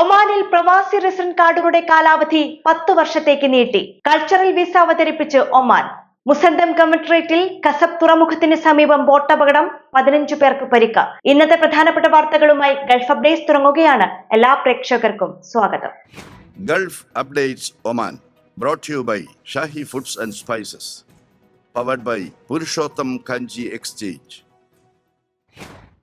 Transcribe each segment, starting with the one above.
ഒമാനിൽ പ്രവാസി റെസിഡന്റ് കാർഡുകളുടെ കാലാവധി പത്ത് വർഷത്തേക്ക് നീട്ടി. കൾച്ചറൽ വിസ അവതരിപ്പിച്ച് ഒമാൻ. മുസന്തം കമട്രേറ്റിൽ കസബ് തുറമുഖത്തിന് സമീപം ബോട്ടപകടം പതിനഞ്ചു പേർക്ക് പരിക്ക്. ഇന്നത്തെ പ്രധാനപ്പെട്ട വാർത്തകളുമായി ഗൾഫ് അപ്ഡേറ്റ്സ് തുടങ്ങുകയാണ്. എല്ലാ പ്രേക്ഷകർക്കും സ്വാഗതം. Gulf updates Oman brought to you by Shahi Foods and Spices, powered by Purushottam Kanji.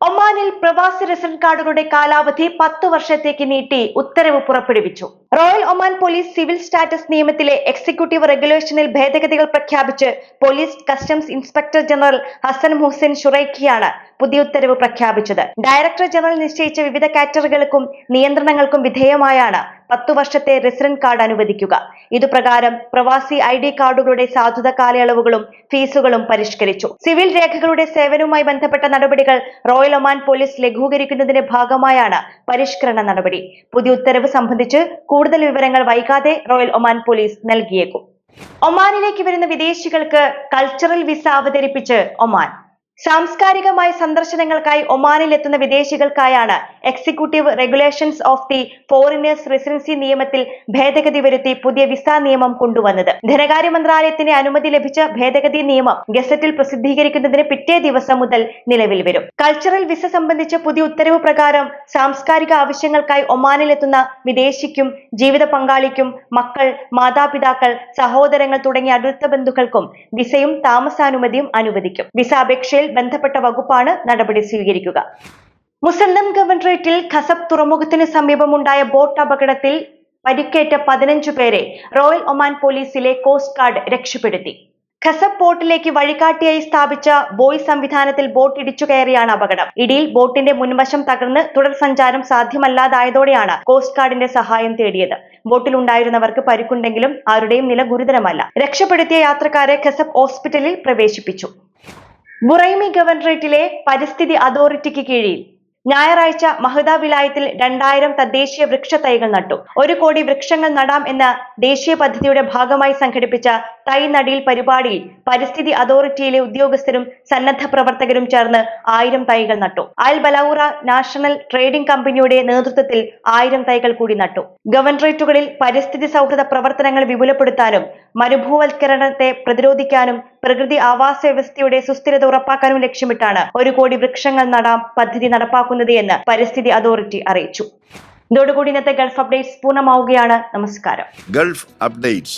ഒമാനിൽ പ്രവാസി റെസിഡന്റ് കാർഡുകളുടെ കാലാവധി പത്ത് വർഷത്തേക്ക് നീട്ടി ഉത്തരവ് പുറപ്പെടുവിച്ചു. Royal Oman Police civil status നിയമത്തിലെ എക്സിക്യൂട്ടീവ് റെഗുലേഷനിൽ ഭേദഗതികൾ പ്രഖ്യാപിച്ച് police customs inspector general Hassan Hussain ഷുറൈഖിയാണ് പുതിയ ഉത്തരവ് പ്രഖ്യാപിച്ചത്. ഡയറക്ടർ ജനറൽ നിശ്ചയിച്ച വിവിധ കാറ്റഗറികൾക്കും നിയന്ത്രണങ്ങൾക്കും വിധേയമായാണ് പത്തു വർഷത്തെ റെസിഡന്റ് കാർഡ് അനുവദിക്കുക. ഇതുപ്രകാരം പ്രവാസി ഐ ഡി കാർഡുകളുടെ സാധുത കാലയളവുകളും ഫീസുകളും പരിഷ്കരിച്ചു. സിവിൽ രേഖകളുടെ സേവനവുമായി ബന്ധപ്പെട്ട നടപടികൾ റോയൽ ഒമാൻ പോലീസ് ലഘൂകരിക്കുന്നതിന്റെ ഭാഗമായാണ് പരിഷ്കരണ നടപടി. പുതിയ ഉത്തരവ് സംബന്ധിച്ച് കൂടുതൽ വിവരങ്ങൾ വൈകാതെ റോയൽ ഒമാൻ പോലീസ് നൽകിയേക്കും. ഒമാനിലേക്ക് വരുന്ന വിദേശികൾക്ക് കൾച്ചറൽ വിസ അവതരിപ്പിച്ച് ഒമാൻ. സാംസ്കാരികമായ സന്ദർശനങ്ങൾക്കായി ഒമാനിൽ എത്തുന്ന വിദേശികൾക്കായാണ് executive regulations of the foreigners residency നിയമത്തിൽ ഭേദഗതി വരുത്തി പുതിയ വിസ നിയമം കൊണ്ടുവന്നത്. ധനകാര്യ മന്ത്രാലയത്തിന്റെ അനുമതി ലഭിച്ച ഭേദഗതി നിയമം ഗസറ്റിൽ പ്രസിദ്ധീകരിക്കുന്നതിന് പിറ്റേ ദിവസം മുതൽ നിലവിൽ വരും. കൾച്ചറൽ വിസ സംബന്ധിച്ച പുതിയ ഉത്തരവ് പ്രകാരം സാംസ്കാരിക ആവശ്യങ്ങൾക്കായി ഒമാനിൽ എത്തുന്ന വിദേശിക്കും ജീവിത പങ്കാളിക്കും മക്കൾ മാതാപിതാക്കൾ സഹോദരങ്ങൾ തുടങ്ങിയ അടുത്ത ബന്ധുക്കൾക്കും വിസയും താമസാനുമതിയും അനുവദിക്കും. വിസ അപേക്ഷയിൽ ബന്ധപ്പെട്ട വകുപ്പാണ് നടപടി സ്വീകരിക്കുക. മുസല്ലം ഗവൺറേറ്റിൽ ഖസബ് തുറമുഖത്തിന് സമീപമുണ്ടായ ബോട്ട് അപകടത്തിൽ പരിക്കേറ്റ പതിനഞ്ചു പേരെ റോയൽ ഒമാൻ പോലീസിലെ കോസ്റ്റ് ഗാർഡ് രക്ഷപ്പെടുത്തി. ഖസബ് ബോട്ടിലേക്ക് വഴികാട്ടിയായി സ്ഥാപിച്ച ബോയ് സംവിധാനത്തിൽ ബോട്ട് ഇടിച്ചു കയറിയാണ് അപകടം. ഇടിയിൽ ബോട്ടിന്റെ മുൻവശം തകർന്ന് തുടർ സഞ്ചാരം സാധ്യമല്ലാതായതോടെയാണ് കോസ്റ്റ് ഗാർഡിന്റെ സഹായം തേടിയത്. ബോട്ടിൽ ഉണ്ടായിരുന്നവർക്ക് പരിക്കുണ്ടെങ്കിലും ആരുടെയും നില ഗുരുതരമല്ല. രക്ഷപ്പെടുത്തിയ യാത്രക്കാരെ ഖസബ് ഹോസ്പിറ്റലിൽ പ്രവേശിപ്പിച്ചു. ബുറൈമി ഗവർണറേറ്റിലെ പരിസ്ഥിതി അതോറിറ്റിക്ക് കീഴിൽ ഞായറാഴ്ച മഹദ വിലായത്തിൽ രണ്ടായിരം തദ്ദേശീയ വൃക്ഷ തൈകൾ നട്ടു. ഒരു കോടി വൃക്ഷങ്ങൾ നടാം എന്ന ദേശീയ പദ്ധതിയുടെ ഭാഗമായി സംഘടിപ്പിച്ച തൈ നടീൽ പരിപാടിയിൽ പരിസ്ഥിതി അതോറിറ്റിയിലെ ഉദ്യോഗസ്ഥരും സന്നദ്ധ പ്രവർത്തകരും ചേർന്ന് ആയിരം തൈകൾ നട്ടു. അയൽ ബലൌറ നാഷണൽ ട്രേഡിംഗ് കമ്പനിയുടെ നേതൃത്വത്തിൽ ആയിരം തൈകൾ കൂടി നട്ടു. ഗവർണറേറ്റുകളിൽ പരിസ്ഥിതി സൗഹൃദ പ്രവർത്തനങ്ങൾ വിപുലപ്പെടുത്താനും മരുഭൂവൽക്കരണത്തെ പ്രതിരോധിക്കാനും പ്രകൃതി ആവാസ വ്യവസ്ഥയുടെ സുസ്ഥിരത ഉറപ്പാക്കാനും ലക്ഷ്യമിട്ടാണ് ഒരു കോടി വൃക്ഷങ്ങൾ നടാം പദ്ധതി നടപ്പാക്കുന്നത് എന്ന് പരിസ്ഥിതി അതോറിറ്റി അറിയിച്ചു. ഇതോടുകൂടി ഇന്നത്തെ ഗൾഫ് അപ്ഡേറ്റ്സ് പൂർണമാവുകയാണ്. നമസ്കാരം. Gulf updates.